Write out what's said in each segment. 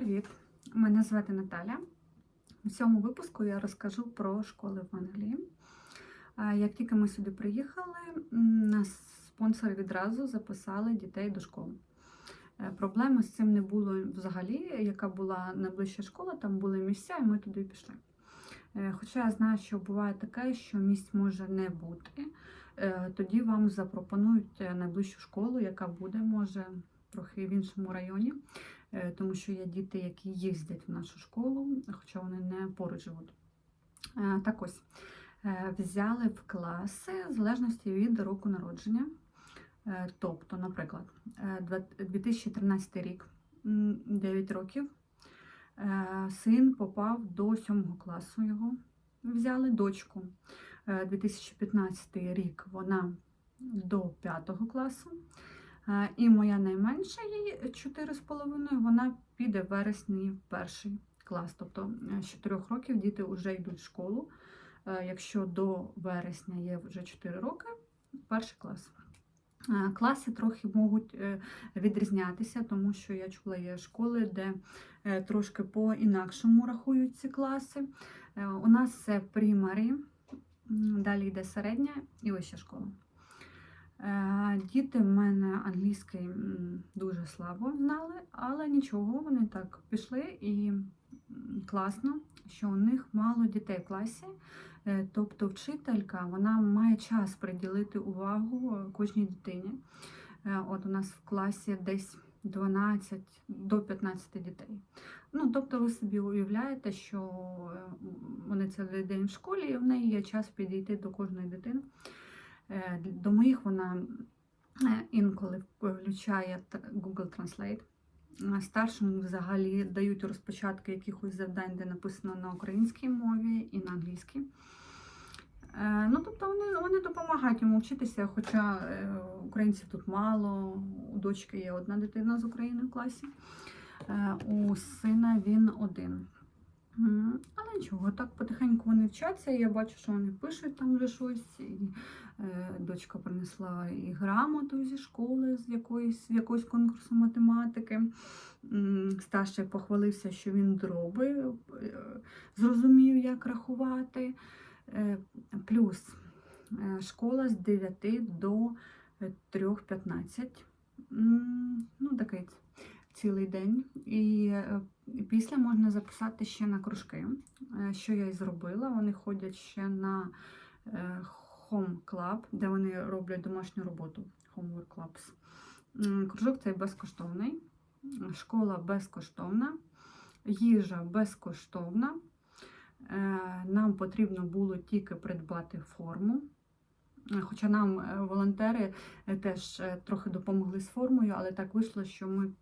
Привіт! Мене звати Наталя. У цьому випуску я розкажу про школи в Англії. Як тільки ми сюди приїхали, нас спонсори відразу записали дітей до школи. Е, Проблеми з цим не було взагалі. Яка була найближча школа, там були місця, і ми туди пішли. Е, Хоча я знаю, що буває таке, що місць може не бути, Е, тоді вам запропонують найближчу школу, яка буде, може, трохи в іншому районі. Е, тому що є діти, які їздять в нашу школу, хоча вони не поруч живуть. Е, Так ось, е, взяли в класи в залежності від року народження. Тобто, наприклад, е, 2013 рік, 9 років, син попав до 7 класу його. Взяли дочку. Е, 2015 рік вона до 5 класу. Е, І моя найменша їй 4,5, вона піде в вересні в перший клас. Тобто е, з 4 років діти вже йдуть в школу. Е, Якщо до вересня є вже 4 роки, перший клас. Класи трохи можуть відрізнятися, тому що я чула, є школи, де трошки по-інакшому рахують ці класи. У нас це примарі, далі йде середня і вища школа. Е, Діти в мене англійський дуже слабо знали, але нічого, вони так пішли і класно, що у них мало дітей в класі. Е, Тобто вчителька вона має час приділити увагу е, кожній дитині. От у нас в класі десь 12 до 15 дітей. Ну, тобто ви собі уявляєте, що вони цілий день в школі, і в неї є час підійти до кожної дитини. Е, До моїх вона е, інколи включає Google Translate. А Старшому взагалі дають розпочатки якихось завдань, де написано на українській мові і на англійській. Е, Ну, тобто вони, вони допомагають йому вчитися, хоча е, українців тут мало, у дочки є одна дитина з України в класі, е, у сина він один. Але нічого, так потихеньку вони вчаться. Я бачу, що вони пишуть там вже щось. І, е, дочка принесла і грамоту зі школи, з якоїсь, з якогось конкурсу математики. Старший похвалився, що він дроби е, зрозумів, як рахувати. Е, Плюс е, школа з 9 до 3.15. Ну, такий цілий день. І е, після можна записати ще на кружки, е, що я і зробила. Вони ходять ще на е, Home Club, де вони роблять домашню роботу. Homework Clubs. Кружок цей безкоштовний, школа безкоштовна, їжа безкоштовна. Е, Нам потрібно було тільки придбати форму. Хоча нам е, волонтери е, теж е, трохи допомогли з формою, але так вийшло, що ми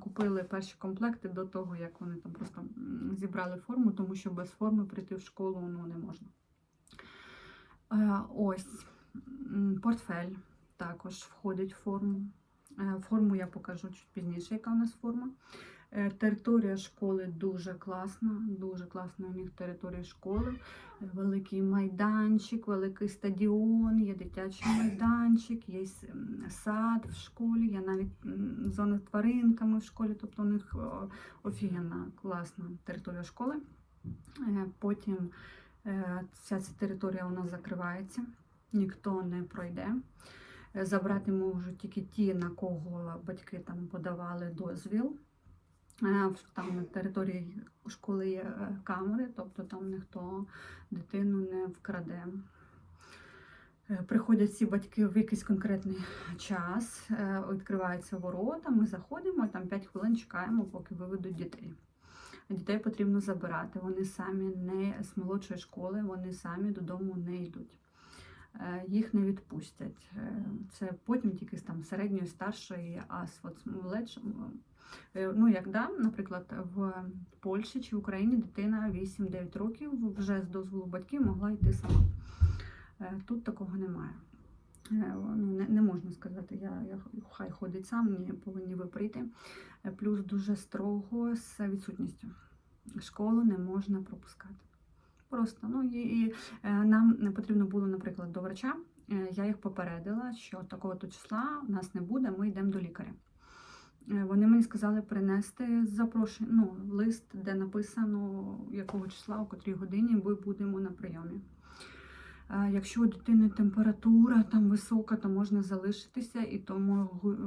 купили перші комплекти до того, як вони там просто зібрали форму, тому що без форми прийти в школу ну, не можна. Ось портфель також входить в форму. Форму я покажу чуть пізніше, яка у нас форма. Е, Територія школи дуже класна, дуже класна у них територія школи. Е, Великий майданчик, великий стадіон, є дитячий майданчик, є сад в школі, є навіть зона з тваринками в школі, тобто у них офігенна, класна територія школи. Е, Потім е, вся ця територія у нас закривається, ніхто не пройде. Е, Забрати можуть тільки ті, на кого батьки там подавали дозвіл. Е, Там на території школи є е, камери, тобто там ніхто дитину не вкраде. Е, Приходять всі батьки в якийсь конкретний час, відкриваються ворота, ми заходимо там 5 хвилин чекаємо, поки виведуть дітей. Дітей потрібно забирати. Вони самі не з молодшої школи, вони самі додому не йдуть. Їх не відпустять. Це потім тільки там середньої, старшої, а з Ну, як да, наприклад, в Польщі чи Україні дитина 8-9 років вже з дозволу батьків могла йти сама. Е, Тут такого немає. Е, Ну, не, не можна сказати, я, я хай ходить сам, ні, повинні ви прийти. Е, Плюс дуже строго з відсутністю. Школу не можна пропускати. Просто ну і, і е, нам потрібно було, наприклад, до врача. Е, Я їх попередила, що такого то числа у нас не буде, ми йдемо до лікаря. Е, Вони мені сказали принести запрошення, ну, лист, де написано, якого числа, о котрій годині ми будемо на прийомі. Е, Якщо у дитини температура там висока, то можна залишитися і то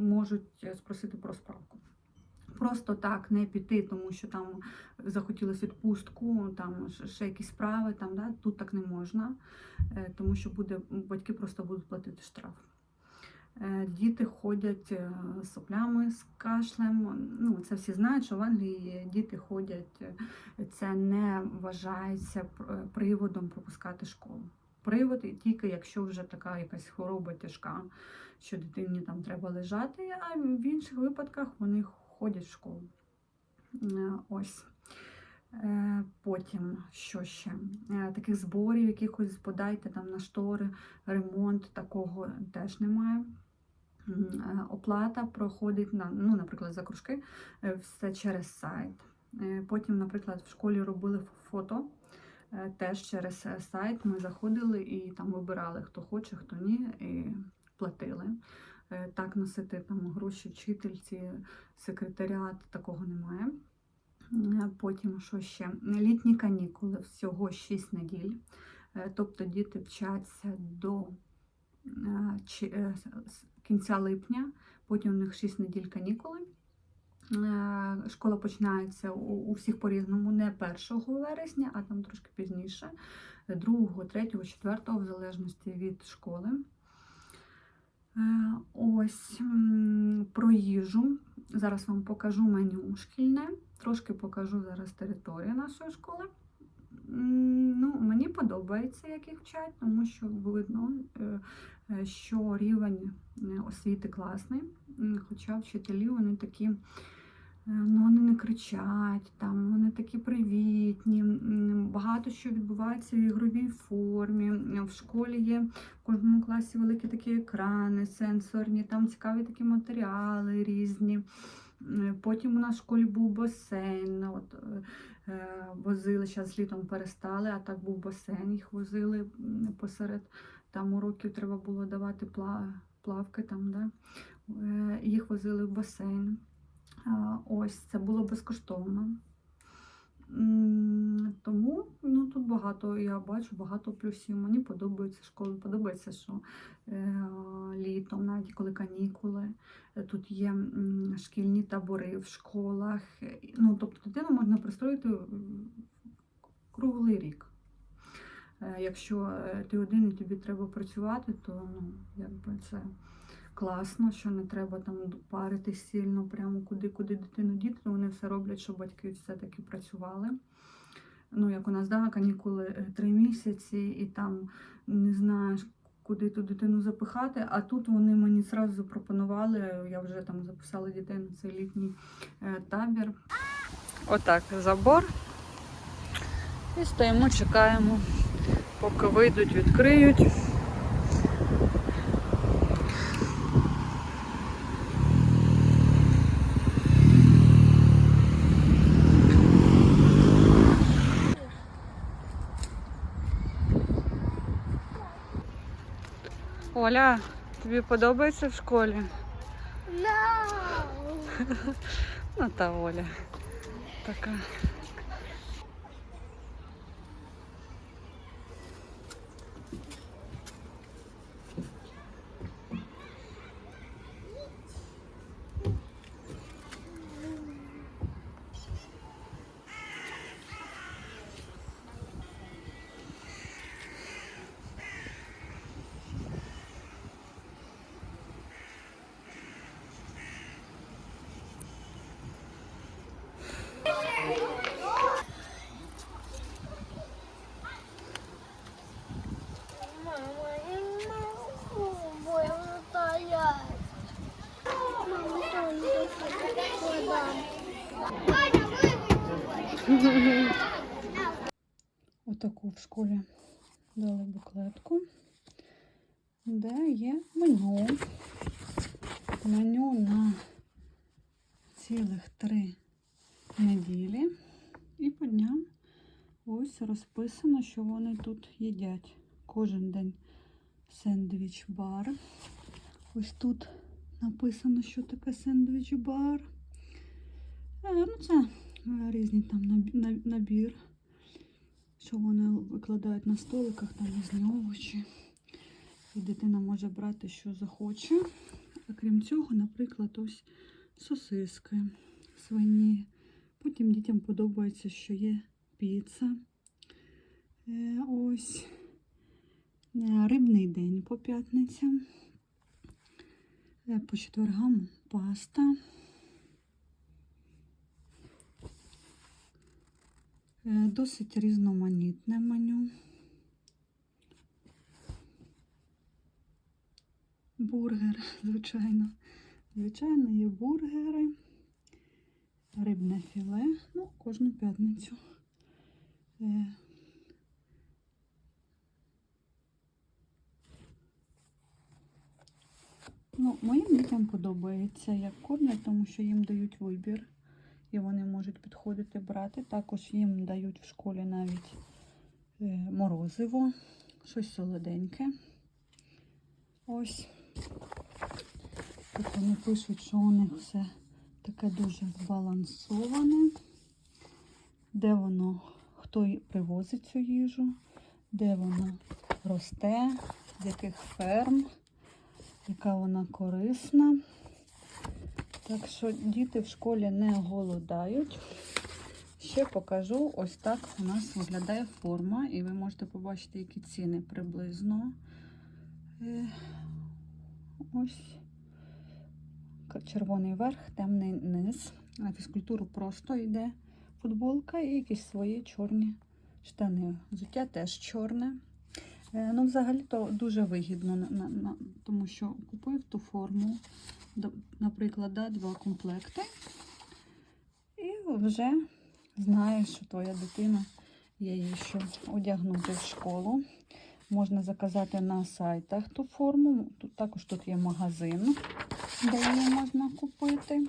можуть спросити про справку. Просто так не піти, тому що там захотілося відпустку, там ще якісь справи, там, да, тут так не можна, е, тому що буде, батьки просто будуть платити штраф. Е, Діти ходять е, з соплями, з кашлем. Ну, це всі знають, що в Англії діти ходять, е, це не вважається приводом пропускати школу. Привод тільки якщо вже така якась хвороба тяжка, що дитині там треба лежати, а в інших випадках вони ходять в школу. Ось. Потім, що ще? Таких зборів, якихось подайте там на штори, ремонт, такого теж немає. Е, Оплата проходить на, ну, наприклад, за кружки, е, все через сайт. Е, Потім, наприклад, в школі робили фото, теж через сайт. Ми заходили і там вибирали, хто хоче, хто ні, і платили. Так носити там гроші вчительці, секретаріат, такого немає. Потім що ще? Літні канікули, всього 6 неділь. Тобто діти вчаться до кінця липня, потім у них 6 неділь канікули. Е, Школа починається у, всіх по-різному, не 1 вересня, а там трошки пізніше, 2, 3, 4, в залежності від школи. Е, Ось про їжу. Зараз вам покажу меню шкільне, трошки покажу зараз територію нашої школи. Ну, мені подобається, як їх вчать, тому що видно, е, е, що рівень е, освіти класний. Хоча вчителі вони такі, ну вони не кричать, там вони такі привітні. Багато що відбувається в ігровій формі. В школі є в кожному класі великі такі екрани сенсорні, там цікаві такі матеріали різні. Потім у нас в школі був басейн. От, возили, зараз літом перестали, а так був басейн, їх возили посеред там уроків треба було давати плавки там, да? Е, їх возили в басейн. Ось це було безкоштовно. Тому ну, тут багато, я бачу багато плюсів. Мені подобається школа, подобається, що е, літом, навіть коли канікули, е, тут є шкільні табори в школах. Ну, тобто дитину можна пристроїти круглий рік. Е, Якщо е, ти один і тобі треба працювати, то ну, якби це класно, що не треба там паритись сильно, прямо куди-куди дитину діти, вони все роблять, щоб батьки все-таки працювали. Ну, як у нас, да, канікули е, три місяці, і там не знаєш, куди ту дитину запихати. А тут вони мені зразу запропонували, я вже там записала дітей на цей літній е, табір. Отак, забор. І стоїмо, чекаємо, поки вийдуть, відкриють. Оля, тобі подобається в школі? No. Ну та Оля. Така. Отаку в школі дали буклетку, де є меню. Меню на цілих три неділі. І по дням ось розписано, що вони тут їдять. Кожен день сендвіч бар. Ось тут написано, що таке сендвіч бар. Е, ну, це е, різні там набі- набір, що вони викладають на столиках, там різні овочі. І дитина може брати, що захоче. А крім цього, наприклад, ось сосиски свині. Потім дітям подобається, що є піца. Е, ось Е, рибний день по п'ятницям. Е, По четвергам паста. Досить різноманітне меню. Бургер, звичайно. Звичайно, є бургери, рибне філе, ну, кожну п'ятницю. Е, Ну, моїм дітям подобається, як кормять, тому що їм дають вибір. І вони можуть підходити брати. Також їм дають в школі навіть е, морозиво, щось солоденьке. Ось. Тут вони пишуть, що у них все таке дуже збалансоване. Де воно, хто привозить цю їжу, де воно росте, з яких ферм, яка вона корисна. Так що діти в школі не голодають. Ще покажу, ось так у нас виглядає форма, і ви можете побачити, які ціни приблизно. Е, Ось червоний верх, темний низ. На фізкультуру просто йде футболка і якісь свої чорні штани. Взуття теж чорне. Е, Ну, взагалі-то дуже вигідно, тому що купив ту форму, наприклад, два комплекти, і вже знаєш, що твоя дитина є їй що одягнути в школу. Можна заказати на сайтах ту форму. Тут також тут є магазин, де її можна купити.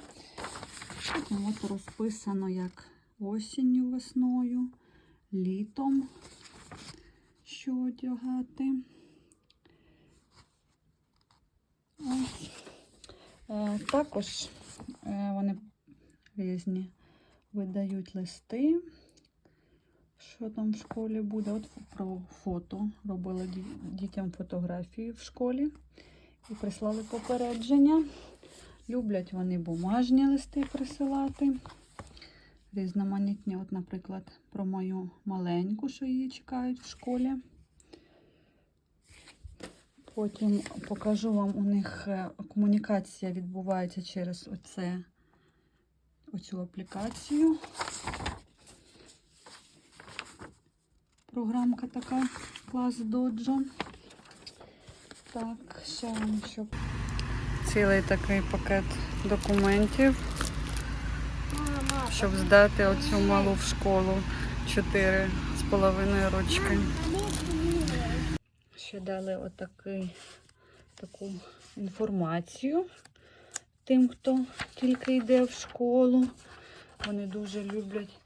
Потім от розписано як осінню, весною, літом, що одягати. Ось. Е, також е, вони різні видають листи що там в школі буде. От про фото. Робила дітям фотографії в школі і прислали попередження. Люблять вони бумажні листи присилати. Різноманітні, от, наприклад, про мою маленьку, що її чекають в школі. Потім покажу вам, у них е, комунікація відбувається через оце, оцю аплікацію. Програмка така, клас доджо. Так, ще вам щоб. Цілий такий пакет документів, щоб здати оцю малу в школу. Чотири з половиною рочки. Ще дали отакий, таку інформацію тим, хто тільки йде в школу. Вони дуже люблять,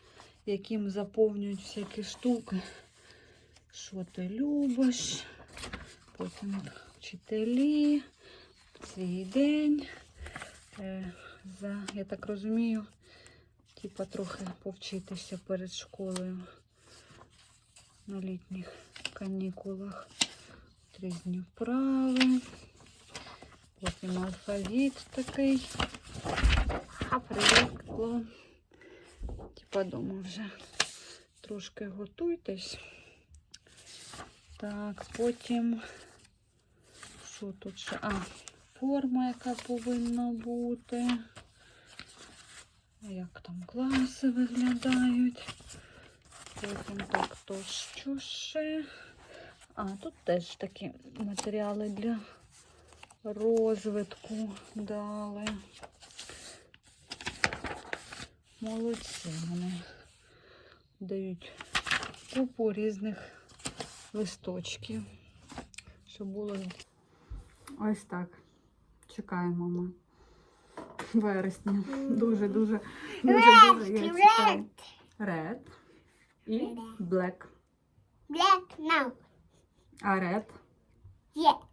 яким заповнюють всякі штуки. Що ти любиш? Потім вчителі, свій день. Е, за, я так розумію, типа трохи повчитися перед школою на літніх канікулах. Різні вправи. Потім алфавіт такий. А привикло. Типа дома вже трошки готуйтесь. Так, потім. Що тут ще? А, форма, яка повинна бути. Як там класи виглядають. Потім так, то що ще? А, тут теж такі матеріали для розвитку дали. Молодці вони дають купу різних листочків, щоб було. Ось так. Чекаємо ми. Вересня. Дуже, дуже, дуже, дуже я Red, чекаю. Red і black. Black now. А red Yes.